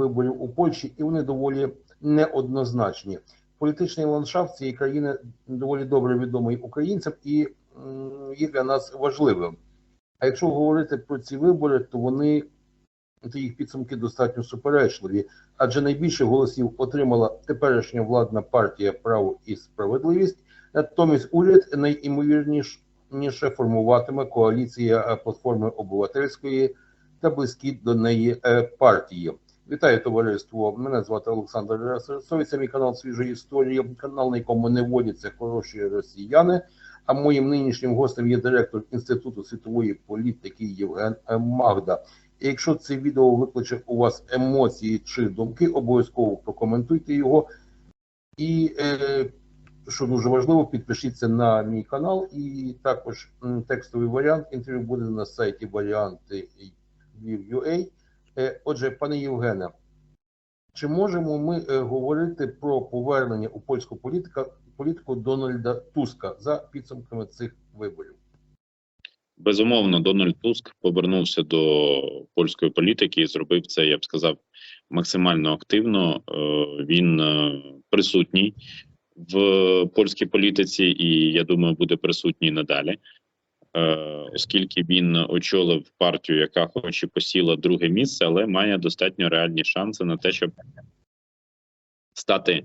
виборів у Польщі, і вони доволі неоднозначні. Політичний ландшафт цієї країни доволі добре відомий українцям і є для нас важливим. А якщо говорити про ці вибори, то вони то їх підсумки достатньо суперечливі, адже найбільше голосів отримала теперішня владна партія Право і справедливість. Натомість уряд найімовірніше формуватиме коаліція платформи обивательської та близькі до неї е, партії. Вітаю товариство. Мене звати Олександр. Це мій канал свіжої історії, канал, на якому не водяться хороші росіяни. А моїм нинішнім гостем є директор Інституту світової політики Євген Магда. І якщо це відео викличе у вас емоції чи думки, обов'язково прокоментуйте його. І е, що дуже важливо, підпишіться на мій канал. І також текстовий варіант інтерв'ю буде на сайті варіанти Lviv.ua. Е, Отже, пане Євгене, чи можемо ми е, говорити про повернення у польську політика, політику Дональда Туска за підсумками цих виборів? Безумовно, Дональд Туск повернувся до польської політики і зробив це, я б сказав, максимально активно. Е, Він е, присутній в польській політиці, і я думаю, буде присутній надалі, Е, оскільки він очолив партію, яка хоч і посіла друге місце, але має достатньо реальні шанси на те, щоб стати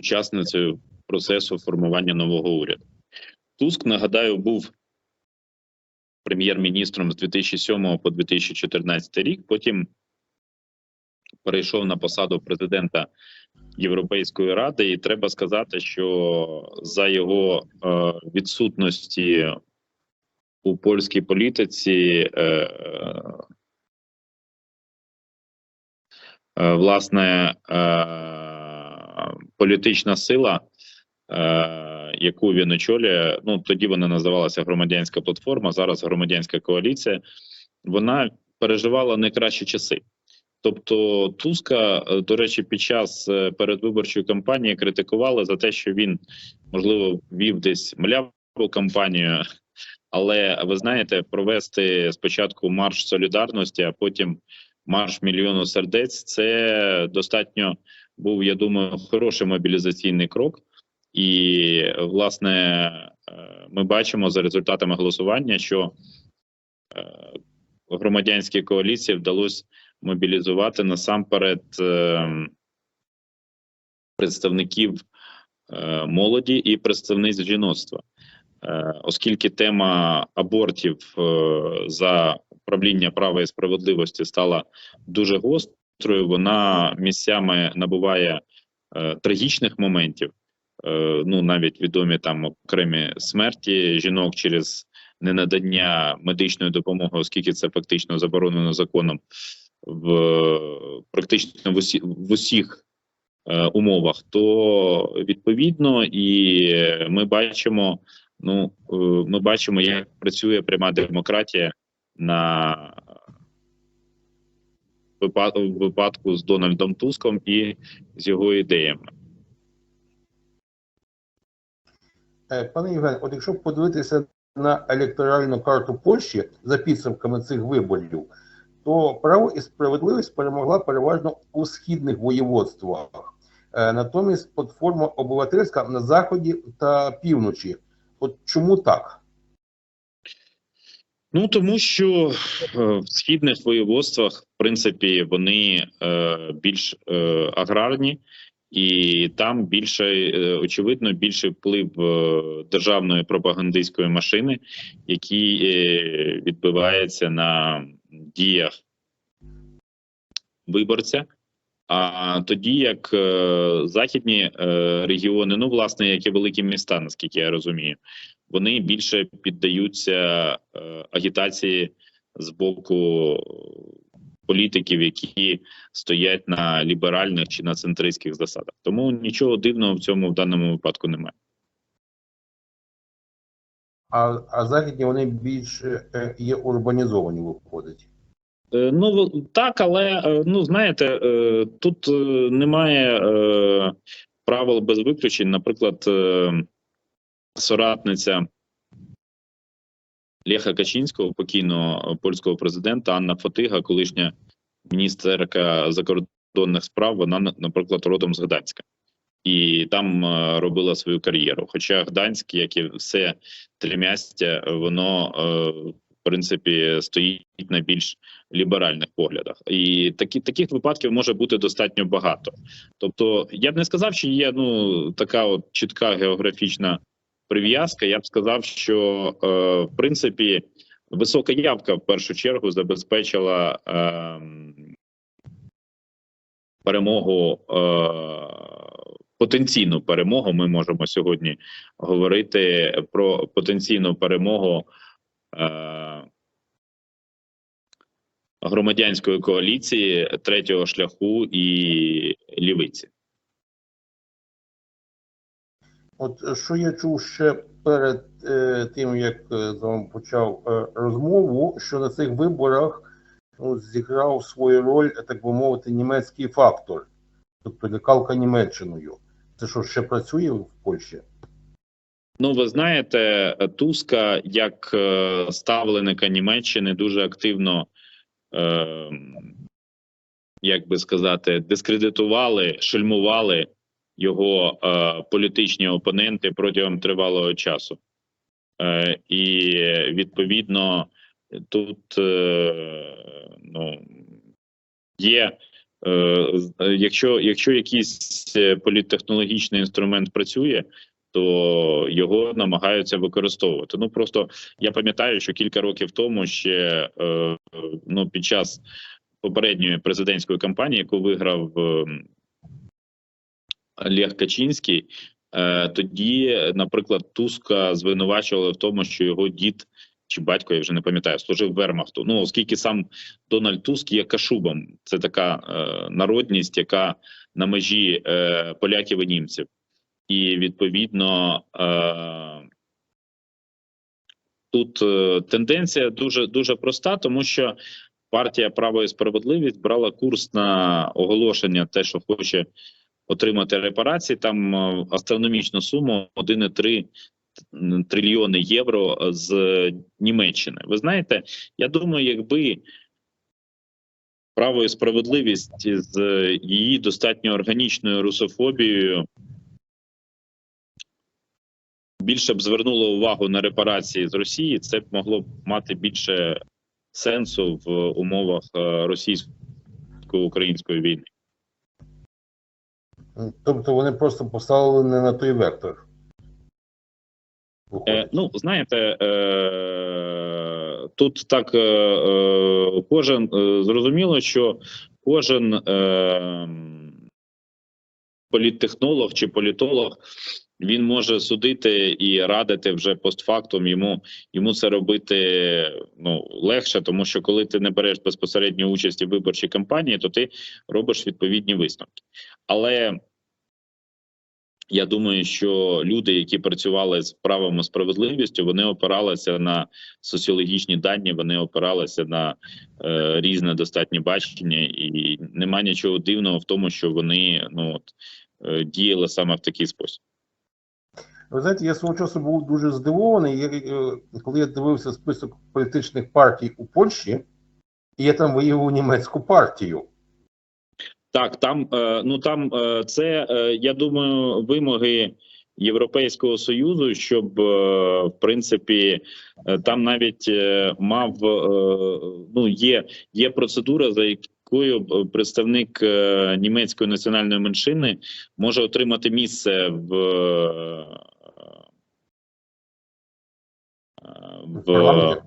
учасницею процесу формування нового уряду. Туск, нагадаю, був прем'єр-міністром з 2007 по 2014 рік. Потім перейшов на посаду президента Європейської ради, і треба сказати, що за його е, відсутності у польській політиці. Е, е, Власне, е, політична сила, е, яку він очолює, ну тоді вона називалася громадянська платформа, зараз громадянська коаліція. Вона переживала найкращі часи. Тобто Туска, е, до речі, під час е, передвиборчої кампанії критикували за те, що він можливо вів десь мляву кампанію. Але ви знаєте, провести спочатку марш солідарності, а потім марш мільйону сердець це достатньо був, я думаю, хороший мобілізаційний крок. І власне е, ми бачимо за результатами голосування, що е, громадянській коаліції вдалося мобілізувати насамперед е, представників молоді і представниць жіноцтва. Е, Оскільки тема абортів е, за правління права і справедливості стала дуже гострою, вона місцями набуває е, трагічних моментів. Ну навіть відомі там окремі смерті жінок через ненадання медичної допомоги, оскільки це фактично заборонено законом в практично в, усі, в усіх умовах, то відповідно і ми бачимо. Ну, е, ми бачимо, як працює пряма демократія на випадку з Дональдом Туском і з його ідеями. Е, Пане Євген, от якщо подивитися на електоральну карту Польщі за підсумками цих виборів, то право і справедливість перемогла переважно у східних воєводствах. Е, Натомість платформа обивательська на заході та півночі. От чому так? Ну тому що е, в східних воєводствах, в принципі, вони е, більш е, аграрні, і там більше очевидно більший вплив державної пропагандистської машини, який відбивається на діях виборця. А тоді як е, західні е, регіони, ну власне, як і великі міста, наскільки я розумію, вони більше піддаються е, агітації з боку політиків, які стоять на ліберальних чи на центристських засадах. Тому нічого дивного в цьому в даному випадку немає. А, а західні вони більш є урбанізовані, виходить. Е, Ну так, але е, ну знаєте, е, тут немає правил без виключень. Наприклад, соратниця Леха Качинського, покійного польського президента Анна Фотига, колишня міністерка закордонних справ. Вона, наприклад, родом з Гданська. І там робила свою кар'єру. Хоча Гданськ, як і все тримястя, воно принципі стоїть на більш ліберальних поглядах, і такі таких випадків може бути достатньо багато. Тобто, я б не сказав, що є ну така от чітка географічна прив'язка. Я б сказав, що е, в принципі висока явка в першу чергу забезпечила е, перемогу. Е, Потенційну перемогу ми можемо сьогодні говорити про потенційну перемогу громадянської коаліції третього шляху і лівиці. От е, що я чув ще перед е, тим, як е, з вами почав е, розмову, що на цих виборах ну, зіграв свою роль, так би мовити, німецький фактор, тобто лякалка Німеччиною. Це що ще працює в Польщі? Ну, ви знаєте, Туска як е, ставленика Німеччини дуже активно, е, як би сказати, дискредитували, шельмували його е, політичні опоненти протягом тривалого часу. Е, і відповідно тут е, ну, є. е, е, Якщо, якщо якийсь е, політтехнологічний інструмент працює, то його намагаються використовувати. Ну просто я пам'ятаю, що кілька років тому ще е, ну під час попередньої президентської кампанії, яку виграв е, Олег Качинський, е, тоді, наприклад, Туска звинувачували в тому, що його дід чи батько, я вже не пам'ятаю, служив Вермахту. Ну оскільки сам Дональд Туск є кашубом, це така е, народність, яка на межі е, поляків і німців і відповідно е, тут е, тенденція дуже дуже проста, тому що партія право і справедливість брала курс на оголошення, те, що хоче отримати репарації. Там е, астрономічну суму 1,3 трильйони євро з Німеччини. Ви знаєте, я думаю, якби право і справедливість з її достатньо органічною русофобією більше б звернуло увагу на репарації з Росії, це б могло б мати більше сенсу в умовах е, російсько-української війни. Тобто вони просто поставили не на той вектор. Е, ну, знаєте, е, тут так е, е, кожен е, зрозуміло, що кожен е, політтехнолог чи політолог він може судити і радити вже постфактум. Йому йому це робити ну легше, тому що коли ти не береш безпосередньо участі в виборчій кампанії, то ти робиш відповідні висновки. Але я думаю, що люди, які працювали з правом і справедливістю, вони опиралися на соціологічні дані, вони опиралися на е, різне достатнє бачення, і нема нічого дивного в тому, що вони ну от е, діяли саме в такий спосіб. Ви знаєте, я свого часу був дуже здивований, е, коли я дивився список політичних партій у Польщі, і я там виявив німецьку партію. Так, там е, ну там е, це я думаю, вимоги Європейського союзу, щоб в принципі там навіть мав ну є, є процедура, за якою представник німецької національної меншини може отримати місце в. е, В парламенті.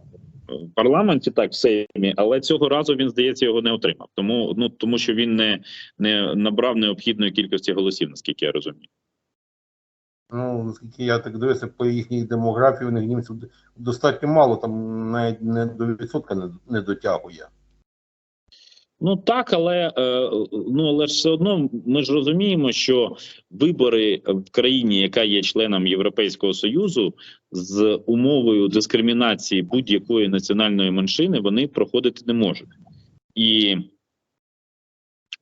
в парламенті так в Сеймі, але цього разу він здається його не отримав. Тому ну тому, що він не, не набрав необхідної кількості голосів, наскільки я розумію. Ну, наскільки я так дивився по їхній демографії, у них німців достатньо мало, там навіть не до відсотка не, не дотягує. Ну так, але е, ну але ж все одно ми ж розуміємо, що вибори в країні, яка є членом Європейського союзу, з умовою дискримінації будь-якої національної меншини вони проходити не можуть. І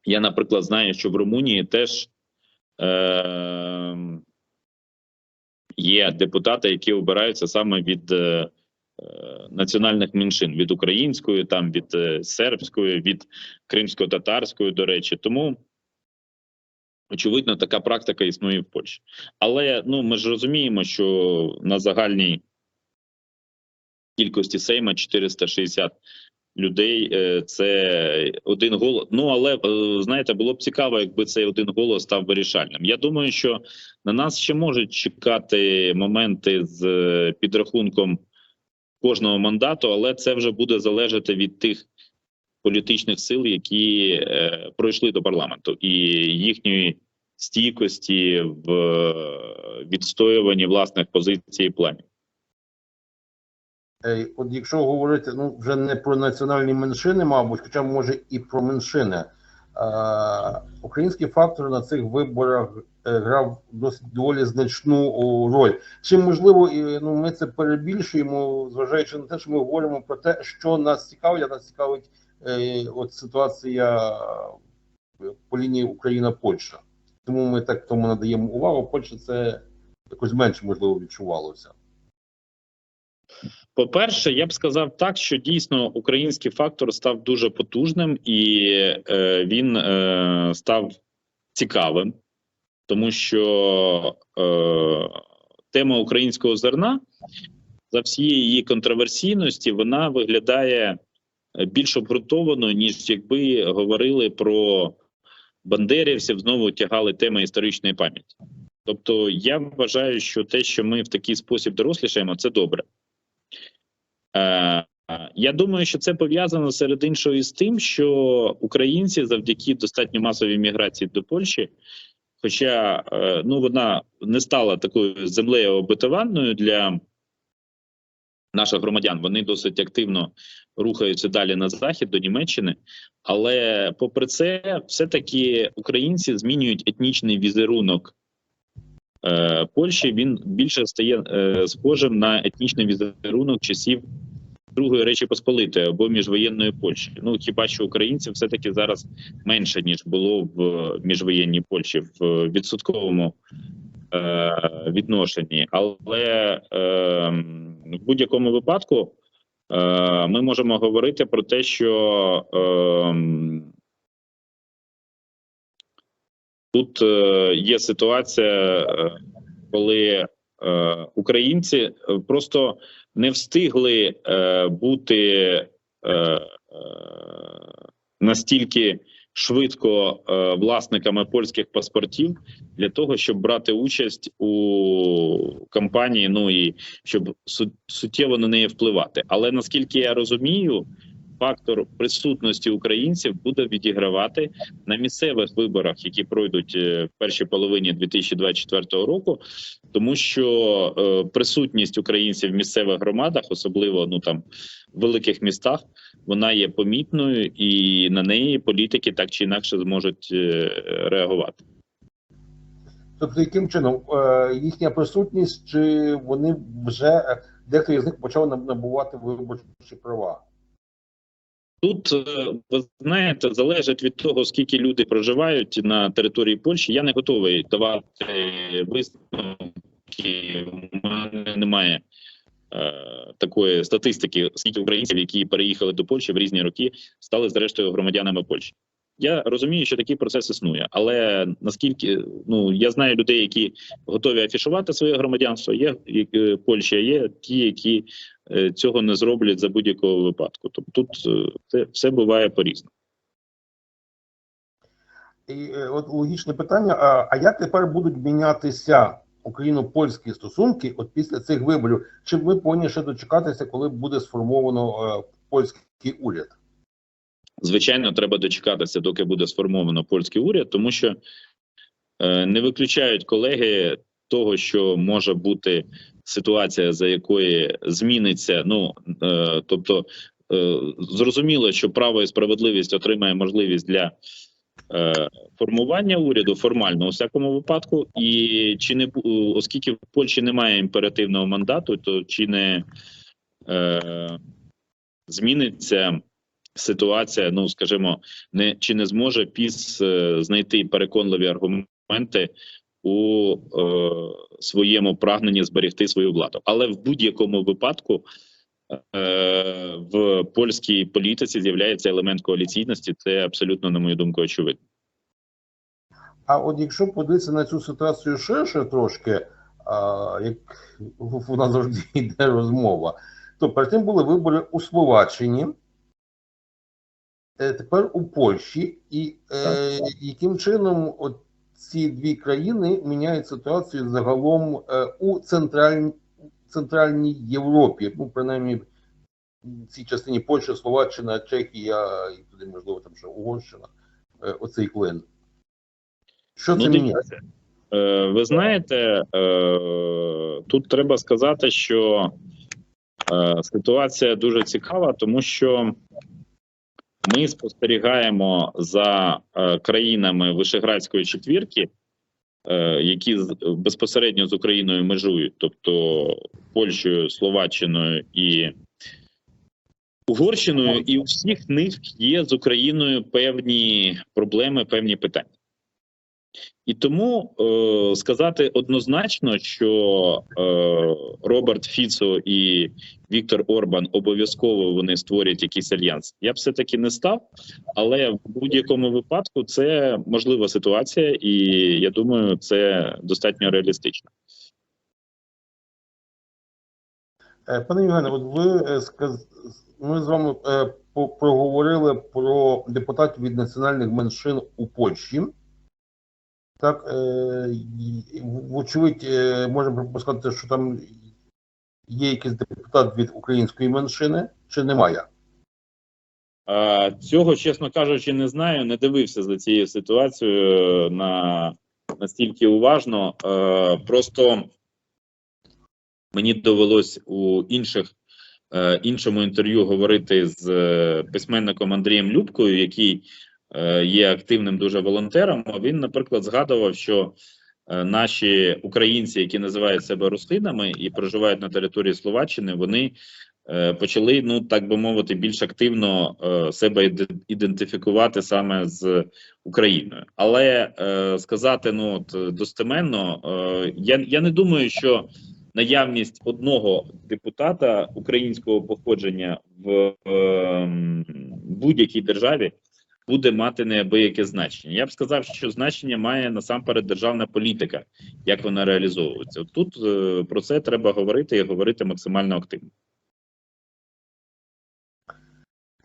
я, наприклад, знаю, що в Румунії теж е, є депутати, які обираються саме від е, національних меншин від української, там від е, сербської, від кримсько-татарської, до речі. Тому очевидно, така практика існує в Польщі. Але ну ми ж розуміємо, що на загальній кількості Сейма 460 людей е, це один голос. Ну але е, знаєте, було б цікаво, якби цей один голос став вирішальним. Я думаю, що на нас ще можуть чекати моменти з е, підрахунком кожного мандату, але це вже буде залежати від тих політичних сил, які е, пройшли до парламенту, і їхньої стійкості в е, відстоюванні власних позицій і планів. Е, От якщо говорити ну вже не про національні меншини, мабуть, хоча може і про меншини, український фактор на цих виборах е, грав досить доволі значну роль. Чи можливо, і, ну ми це перебільшуємо, зважаючи на те, що ми говоримо про те, що нас цікавить, а нас цікавить е, от ситуація по лінії Україна-Польща. Тому ми так тому надаємо увагу. Польща це якось менше можливо відчувалося. По-перше, я б сказав так, що дійсно український фактор став дуже потужним і е, він е, став цікавим, тому що е, тема українського зерна за всієї її контроверсійності вона виглядає е, більш обґрунтованою, ніж якби говорили про бандерівців, знову тягали теми історичної пам'яті. Тобто, я вважаю, що те, що ми в такий спосіб дорослішаємо, це добре. Е, Я думаю, що це пов'язано серед іншого із тим, що українці завдяки достатньо масовій міграції до Польщі, хоча е, ну вона не стала такою землею обетованою для наших громадян, вони досить активно рухаються далі на захід до Німеччини. Але попри це, все-таки українці змінюють етнічний візерунок е, Польщі. Він більше стає е, схожим на етнічний візерунок часів Другої Речі Посполитої або міжвоєнної Польщі. Ну хіба що українців все таки зараз менше ніж було в міжвоєнній Польщі в відсотковому е, відношенні, але е, в будь-якому випадку ми можемо говорити про те, що тут е, є ситуація, е, коли е, українці просто не встигли бути настільки швидко власниками польських паспортів для того, щоб брати участь у кампанії, ну і щоб су- суттєво на неї впливати. Але наскільки я розумію, фактор присутності українців буде відігравати на місцевих виборах, які пройдуть е, в першій половині 2024 року, тому що е, присутність українців в місцевих громадах, особливо ну там в великих містах, вона є помітною, і на неї політики так чи інакше зможуть е, реагувати. Тобто, яким чином їхня присутність, чи вони вже дехто із них почав набувати виборчі права? Тут е, ви знаєте, залежить від того, скільки люди проживають на території Польщі. Я не готовий давати висновки. У мене немає е, такої статистики, скільки українців, які переїхали до Польщі в різні роки, стали зрештою громадянами Польщі. Я розумію, що такий процес існує, але наскільки ну я знаю людей, які готові афішувати своє громадянство, є е, Польща, є ті, які цього не зроблять за будь-якого випадку. Тобто тут е, це все буває по різному. І е, от логічне питання: а, а як тепер будуть мінятися україно-польські стосунки от після цих виборів? Чи ми повинні ще дочекатися, коли буде сформовано е, польський уряд? Звичайно, треба дочекатися, доки буде сформовано польський уряд, тому що е, не виключають колеги того, що може бути ситуація, за якої зміниться. Ну е, тобто, е, зрозуміло, що право і справедливість отримає можливість для е, формування уряду формально у всякому випадку, і чи не оскільки в Польщі немає імперативного мандату, то чи не е, зміниться ситуація, ну скажімо, не чи не зможе ПІС е, знайти переконливі аргументи у е, своєму прагненні зберегти свою владу. Але в будь-якому випадку е, в польській політиці з'являється елемент коаліційності. Це абсолютно, на мою думку, очевидно. А от якщо подивитися на цю ситуацію ширше трошки, а, як у нас завжди йде розмова, то перед тим були вибори у Словаччині, е, тепер у Польщі, і е, яким чином от ці дві країни міняють ситуацію загалом е, у центральній, центральній Європі, ну принаймні в цій частині Польща, Словаччина, Чехія і туди, можливо, там ще Угорщина, е, оцей клин. Що це Ну, міняє? е, ви знаєте, тут треба сказати, що ситуація дуже цікава, тому що ми спостерігаємо за е, країнами Вишеградської четвірки, е, які з- безпосередньо з Україною межують, тобто Польщею, Словаччиною і Угорщиною, і у всіх них є з Україною певні проблеми, певні питання. І тому е, сказати однозначно, що е, Роберт Фіцо і Віктор Орбан обов'язково вони створять якийсь альянс. Я б все таки не став, але в будь-якому випадку це можлива ситуація, і я думаю, це достатньо реалістично. Е, Пане Євгене, от ви е, сказ... ми з вами е, проговорили про депутатів від національних меншин у Польщі. Так, е, вочевидь, е, можемо припускати, що там є якийсь депутат від української меншини, чи немає? Цього, чесно кажучи, не знаю. Не дивився за цією ситуацією на настільки уважно. Е, просто мені довелось у інших е, іншому інтерв'ю говорити з е, письменником Андрієм Любкою, який е, є активним дуже волонтером. Він, наприклад, згадував, що е, наші українці, які називають себе руслинами і проживають на території Словаччини, вони е, почали, ну так би мовити, більш активно е, себе ідентифікувати саме з Україною. Але е, сказати ну от е, достеменно, е, я, я не думаю, що наявність одного депутата українського походження в е, будь-якій державі буде мати неабияке значення. Я б сказав, що значення має насамперед державна політика, як вона реалізовується. Тут е, про це треба говорити і говорити максимально активно.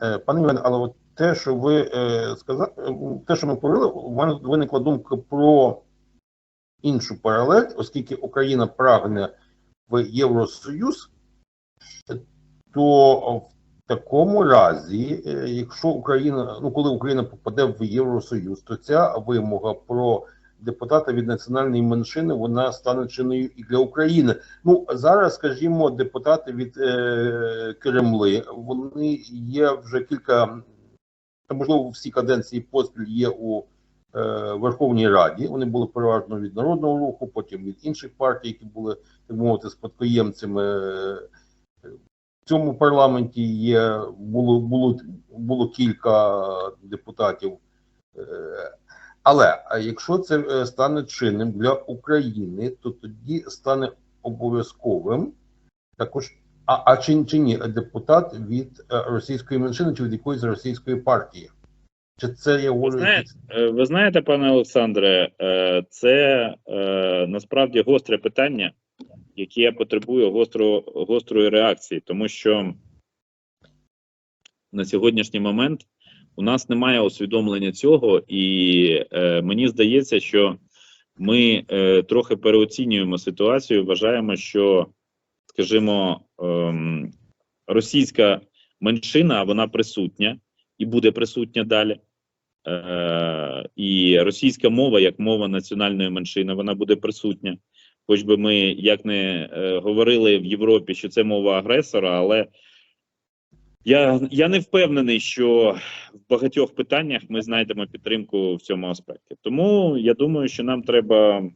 Е, Пане Євгене, але от те, що ви е, сказали, те, що ми говорили, у мене виникла думка про іншу паралель, оскільки Україна прагне в Євросоюз, то в такому разі, е, якщо Україна, ну коли Україна попаде в Євросоюз, то ця вимога про депутата від національної меншини вона стане чинною і для України. Ну зараз, скажімо, депутати від е, Кремли, вони є вже кілька, та можливо, всі каденції поспіль є у е, Верховній Раді. Вони були переважно від народного руху, потім від інших партій, які були так мовити спадкоємцями. Цьому парламенті є було було було кілька депутатів. Е, але а якщо це е, стане чинним для України, то тоді стане обов'язковим також. А, а чи, чи ні депутат від е, російської меншини чи від якоїсь російської партії? Чи це я говорю? знаєте, Ви знаєте, пане Олександре, це насправді гостре питання, яке потребує гостро, гострої реакції, тому що на сьогоднішній момент у нас немає усвідомлення цього, і е, мені здається, що ми е, трохи переоцінюємо ситуацію. Вважаємо, що, скажімо, ем, російська меншина вона присутня і буде присутня далі. Е, і російська мова, як мова національної меншини, вона буде присутня. Хоч би ми як не е, говорили в Європі, що це мова агресора, але я, я не впевнений, що в багатьох питаннях ми знайдемо підтримку в цьому аспекті. Тому я думаю, що нам треба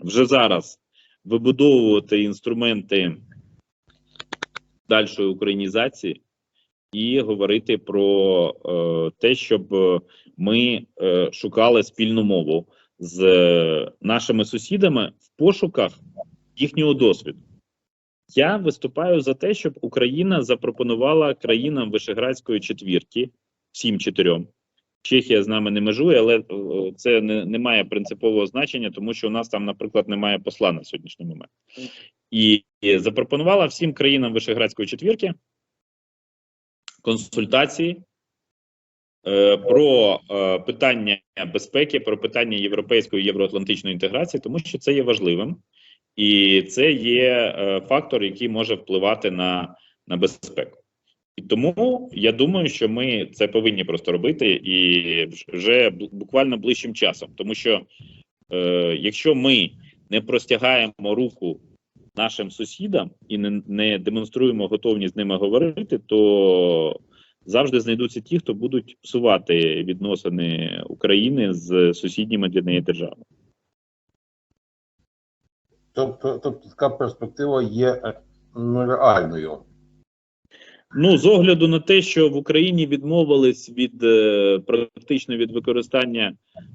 вже зараз вибудовувати інструменти дальшої українізації і говорити про е, те, щоб ми е, шукали спільну мову з е, нашими сусідами в пошуках їхнього досвіду. Я виступаю за те, щоб Україна запропонувала країнам Вишеградської четвірки, всім чотирьом. Чехія з нами не межує, але е, це не, не має принципового значення, тому що у нас там, наприклад, немає посла на сьогоднішній момент. І, запропонувала всім країнам Вишеградської четвірки консультації про е, питання безпеки, про питання європейської євроатлантичної інтеграції, тому що це є важливим, і це є е, фактор, який може впливати на, на безпеку. І тому я думаю, що ми це повинні просто робити і вже буквально ближчим часом, тому що е, якщо ми не простягаємо руку нашим сусідам і не, не демонструємо готовність з ними говорити, то завжди знайдуться ті, хто будуть псувати відносини України з сусідніми для неї державами. Тобто, тобто така перспектива є е, ну, реальною. Ну, з огляду на те, що в Україні відмовились від е, практично від використання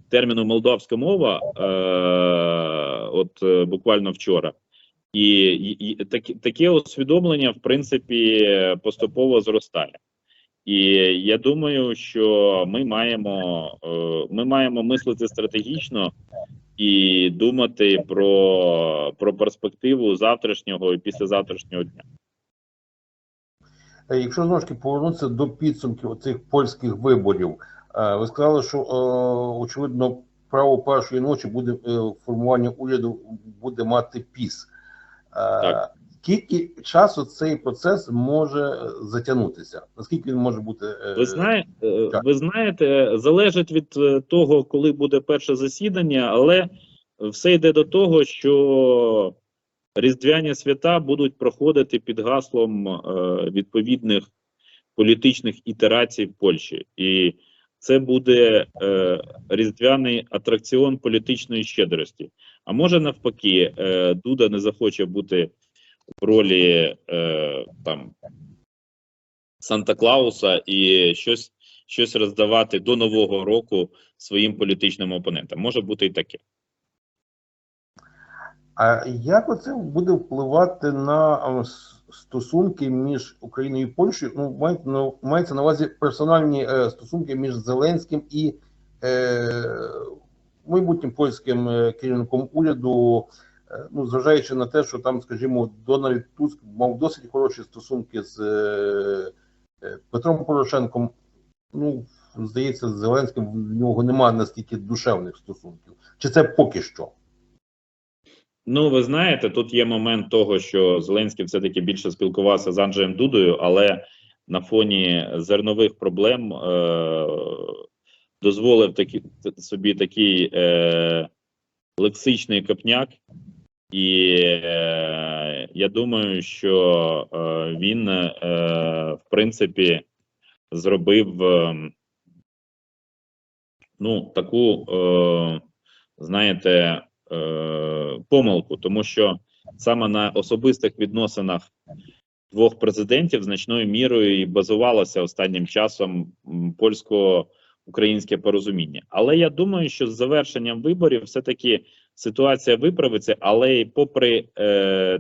терміну молдавська мова, е, от е, буквально вчора, і, і, такі- таке усвідомлення, в принципі, поступово зростає. І я думаю, що ми маємо, е, ми маємо мислити стратегічно і думати про, про перспективу завтрашнього і післязавтрашнього дня. Е, Якщо знову ж таки повернутися до підсумків цих польських виборів, е, ви сказали, що очевидно право першої ночі буде формування уряду буде мати піс. Так. Скільки часу цей процес може затягнутися? Наскільки він може бути е, Ви знаєте, ви знаєте, залежить від е, того, коли буде перше засідання, але все йде до того, що різдвяні свята будуть проходити під гаслом е, відповідних політичних ітерацій в Польщі, і це буде е, різдвяний атракціон політичної щедрості. А може навпаки, е, Дуда не захоче бути ролі е, там Санта Клауса і щось, щось роздавати до Нового року своїм політичним опонентам. Може бути і таке. А як оце буде впливати на стосунки між Україною і Польщею? Ну, мається на, мається на увазі персональні е, стосунки між Зеленським і е, майбутнім польським е, керівником уряду, ну, зважаючи на те, що там, скажімо, Дональд Туск мав досить хороші стосунки з е, е, Петром Порошенком. Ну, здається, з Зеленським в нього немає настільки душевних стосунків. Чи це поки що? Ну, ви знаєте, тут є момент того, що Зеленський все-таки більше спілкувався з Анджеєм Дудою, але на фоні зернових проблем е- дозволив такі, собі такий е- лексичний копняк. І е- я думаю, що е- він, е- в принципі, зробив е- ну, таку, е- знаєте, е, помилку, тому що саме на особистих відносинах двох президентів значною мірою і базувалося останнім часом м, польсько-українське порозуміння. Але я думаю, що з завершенням виборів все-таки ситуація виправиться, але попри е,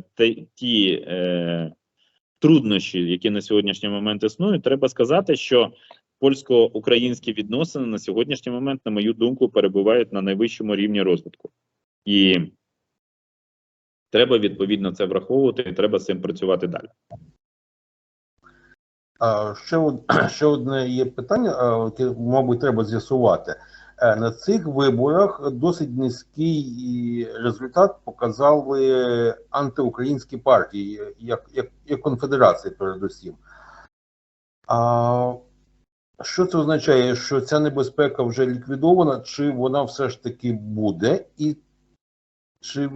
ті е, труднощі, які на сьогоднішній момент існують, треба сказати, що польсько-українські відносини на сьогоднішній момент, на мою думку, перебувають на найвищому рівні розвитку. І треба відповідно це враховувати, і треба з цим працювати далі. Ще, ще одне є питання, яке, мабуть, треба з'ясувати. Е, На цих виборах досить низький результат показали антиукраїнські партії, як, як, як конфедерація, передусім. А що це означає? Що ця небезпека вже ліквідована, чи вона все ж таки буде? І чи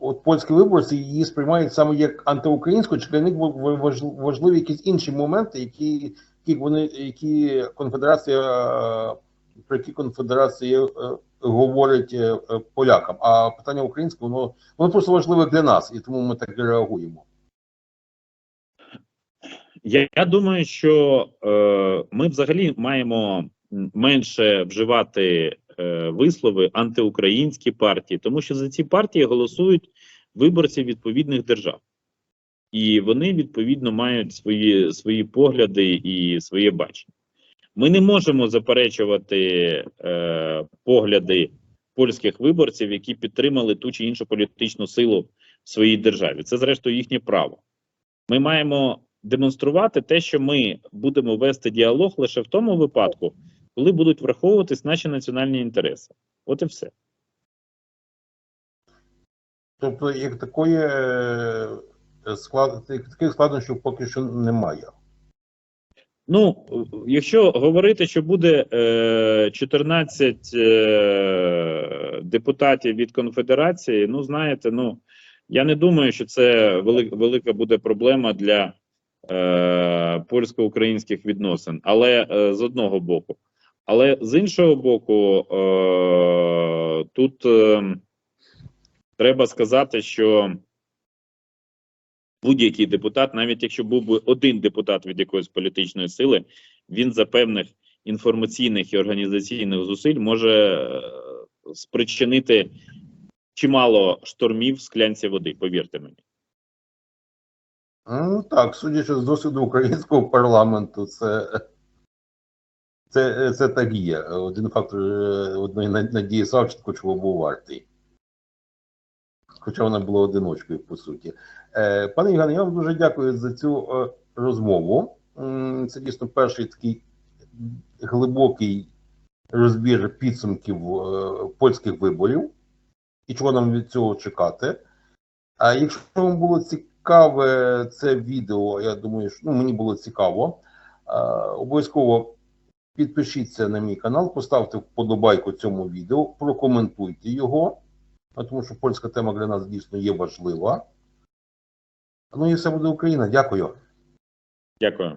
от польські виборці її сприймають саме як антиукраїнську, чи для них ва- важливі якісь інші моменти, які, які вони, які конфедерація, про які конфедерація е, говорить е, е, полякам. А питання українське, воно воно просто важливе для нас, і тому ми так реагуємо. Я, я думаю, що е, ми взагалі маємо менше вживати е, вислови, антиукраїнські партії, тому що за ці партії голосують виборці відповідних держав. І вони відповідно мають свої, свої погляди і своє бачення. Ми не можемо заперечувати е, погляди польських виборців, які підтримали ту чи іншу політичну силу в своїй державі. Це, зрештою, їхнє право. Ми маємо демонструвати те, що ми будемо вести діалог лише в тому випадку, коли будуть враховуватись наші національні інтереси. От і все. Тобто, як такої е, склад, таких складнощів поки що немає. Ну, якщо говорити, що буде е, 14 е, депутатів від конфедерації, ну знаєте, ну я не думаю, що це вели, велика буде проблема для е, польсько-українських відносин, але е, з одного боку. Але з іншого боку, е, тут е, треба сказати, що будь-який депутат, навіть якщо був би один депутат від якоїсь політичної сили, він за певних інформаційних і організаційних зусиль може е, спричинити чимало штормів в склянці води, повірте мені. Ну так, судячи з досвіду українського парламенту, це, це, це так є. Один фактор е, одної Надії Савченко чого був вартий. Хоча вона була одиночкою, по суті. Е, Пане Євгене, я вам дуже дякую за цю е, розмову. Це дійсно перший такий глибокий розбір підсумків польських виборів і чого нам від цього чекати. А якщо вам було цікаве це відео, я думаю, що ну, мені було цікаво, обов'язково підпишіться на мій канал, поставте вподобайку цьому відео, прокоментуйте його, тому що польська тема для нас дійсно є важлива. Ну і все буде Україна. Дякую. Дякую.